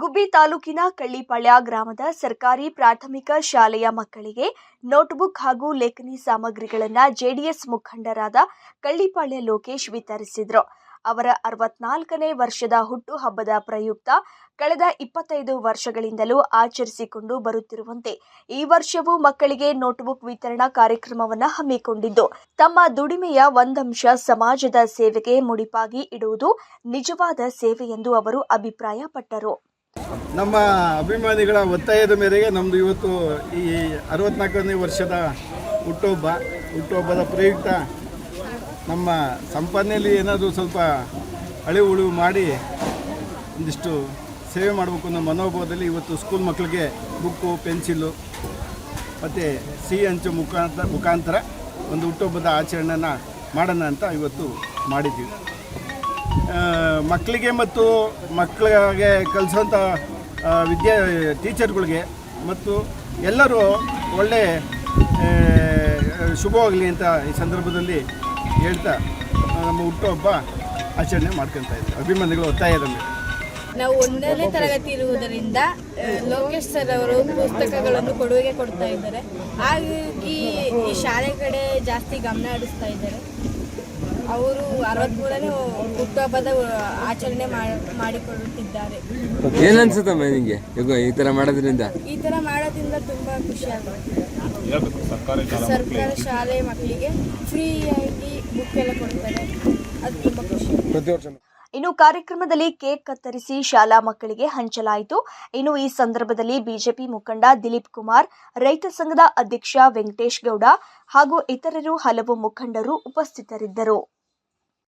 ಗುಬ್ಬಿ ತಾಲೂಕಿನ ಕಳ್ಳಿಪಾಳ್ಯ ಗ್ರಾಮದ ಸರ್ಕಾರಿ ಪ್ರಾಥಮಿಕ ಶಾಲೆಯ ಮಕ್ಕಳಿಗೆ ನೋಟ್ಬುಕ್ ಹಾಗೂ ಲೇಖನಿ ಸಾಮಗ್ರಿಗಳನ್ನು ಜೆಡಿಎಸ್ ಮುಖಂಡರಾದ ಕಳ್ಳಿಪಾಳ್ಯ ಲೋಕೇಶ್ ವಿತರಿಸಿದರು. ಅವರ ಅರವತ್ನಾಲ್ಕನೇ ವರ್ಷದ ಹುಟ್ಟುಹಬ್ಬದ ಪ್ರಯುಕ್ತ ಕಳೆದ ಇಪ್ಪತ್ತೈದು ವರ್ಷಗಳಿಂದಲೂ ಆಚರಿಸಿಕೊಂಡು ಬರುತ್ತಿರುವಂತೆ ಈ ವರ್ಷವೂ ಮಕ್ಕಳಿಗೆ ನೋಟ್ಬುಕ್ ವಿತರಣಾ ಕಾರ್ಯಕ್ರಮವನ್ನು ಹಮ್ಮಿಕೊಂಡಿದ್ದು. ತಮ್ಮ ದುಡಿಮೆಯ ಒಂದಂಶ ಸಮಾಜದ ಸೇವೆಗೆ ಮುಡಿಪಾಗಿ ಇಡುವುದು ನಿಜವಾದ ಸೇವೆ ಎಂದು ಅವರು ಅಭಿಪ್ರಾಯಪಟ್ಟರು. ನಮ್ಮ ಅಭಿಮಾನಿಗಳ ಒತ್ತಾಯದ ಮೇರೆಗೆ ನಮ್ಮದು ಇವತ್ತು ಈ ಅರವತ್ನಾಲ್ಕನೇ ವರ್ಷದ ಹುಟ್ಟುಹಬ್ಬ, ಹುಟ್ಟುಹಬ್ಬದ ಪ್ರಯುಕ್ತ ನಮ್ಮ ಸಂಪನ್ನೆಯಲ್ಲಿ ಏನಾದರೂ ಸ್ವಲ್ಪ ಅಳಿವು ಉಳಿವು ಮಾಡಿ ಒಂದಿಷ್ಟು ಸೇವೆ ಮಾಡಬೇಕು ಅನ್ನೋ ಮನೋಭಾವದಲ್ಲಿ ಇವತ್ತು ಸ್ಕೂಲ್ ಮಕ್ಕಳಿಗೆ ಬುಕ್ಕು ಪೆನ್ಸಿಲ್ಲು ಮತ್ತು ಸಿ ಹಂಚು ಮುಖಾಂತರ ಮುಖಾಂತರ ಒಂದು ಹುಟ್ಟುಹಬ್ಬದ ಆಚರಣೆನ ಮಾಡೋಣ ಅಂತ ಇವತ್ತು ಮಾಡಿದ್ದೀವಿ. ಮಕ್ಕಳಿಗೆ ಮತ್ತು ಮಕ್ಕಳಿಗೆ ಕಲಿಸೋಂಥ ವಿದ್ಯಾ, ಟೀಚರ್ಗಳಿಗೆ ಮತ್ತು ಎಲ್ಲರೂ ಒಳ್ಳೆ ಶುಭವಾಗಲಿ ಅಂತ ಈ ಸಂದರ್ಭದಲ್ಲಿ ಹೇಳ್ತಾ ನಮ್ಮ ಹುಟ್ಟುಹಬ್ಬ ಆಚರಣೆ ಮಾಡ್ಕೊತಾ ಇದ್ದೀವಿ ಅಭಿಮಾನಿಗಳು ಒತ್ತಾಯ ನಾವು ಒಂದನೇ ತರಗತಿ ಇರುವುದರಿಂದ ಲೋಕೇಶ್ ಸರ್ ಅವರು ಪುಸ್ತಕಗಳನ್ನು ಕೊಡುಗೆ ಕೊಡ್ತಾ ಇದ್ದಾರೆ. ಹಾಗಾಗಿ ಈ ಶಾಲೆ ಕಡೆ ಜಾಸ್ತಿ ಗಮನ ಹರಿಸ್ತಾ ಇದ್ದಾರೆ. ಅವರು ಅರವತ್ಮೂರನೇ ಹುಟ್ಟುಹಬ್ಬದ ಆಚರಣೆ ಮಾಡಿಕೊಳ್ಳುತ್ತಿದ್ದಾರೆ ಮಾಡಿಕೊಡುತ್ತಿದ್ದಾರೆ. ಏನ್ ಅನ್ಸುತ್ತಮ್ಮ ನಿಂಗೆ? ಈಗ ಈ ತರ ಮಾಡೋದ್ರಿಂದ? ಈ ತರ ಮಾಡೋದ್ರಿಂದ ತುಂಬಾ ಖುಷಿ ಆಗುತ್ತೆ. ಸರ್ಕಾರ ಶಾಲೆ ಮಕ್ಕಳಿಗೆ. ಫ್ರೀಯಾಗಿ ಬುಕ್ ಎಲ್ಲ ಕೊಡ್ತಾರೆ. ಅದು ತುಂಬಾ ಖುಷಿ. ಇನ್ನು ಕಾರ್ಯಕ್ರಮದಲ್ಲಿ ಕೇಕ್ ಕತ್ತರಿಸಿ ಶಾಲಾ ಮಕ್ಕಳಿಗೆ ಹಂಚಲಾಯಿತು. ಇನ್ನು ಈ ಸಂದರ್ಭದಲ್ಲಿ ಬಿಜೆಪಿ ಮುಖಂಡ ದಿಲೀಪ್ ಕುಮಾರ್ ರೈತ ಸಂಘದ ಅಧ್ಯಕ್ಷ ವೆಂಕಟೇಶ್ ಗೌಡ ಹಾಗೂ ಇತರರು ಹಲವು ಮುಖಂಡರು ಉಪಸ್ಥಿತರಿದ್ದರು.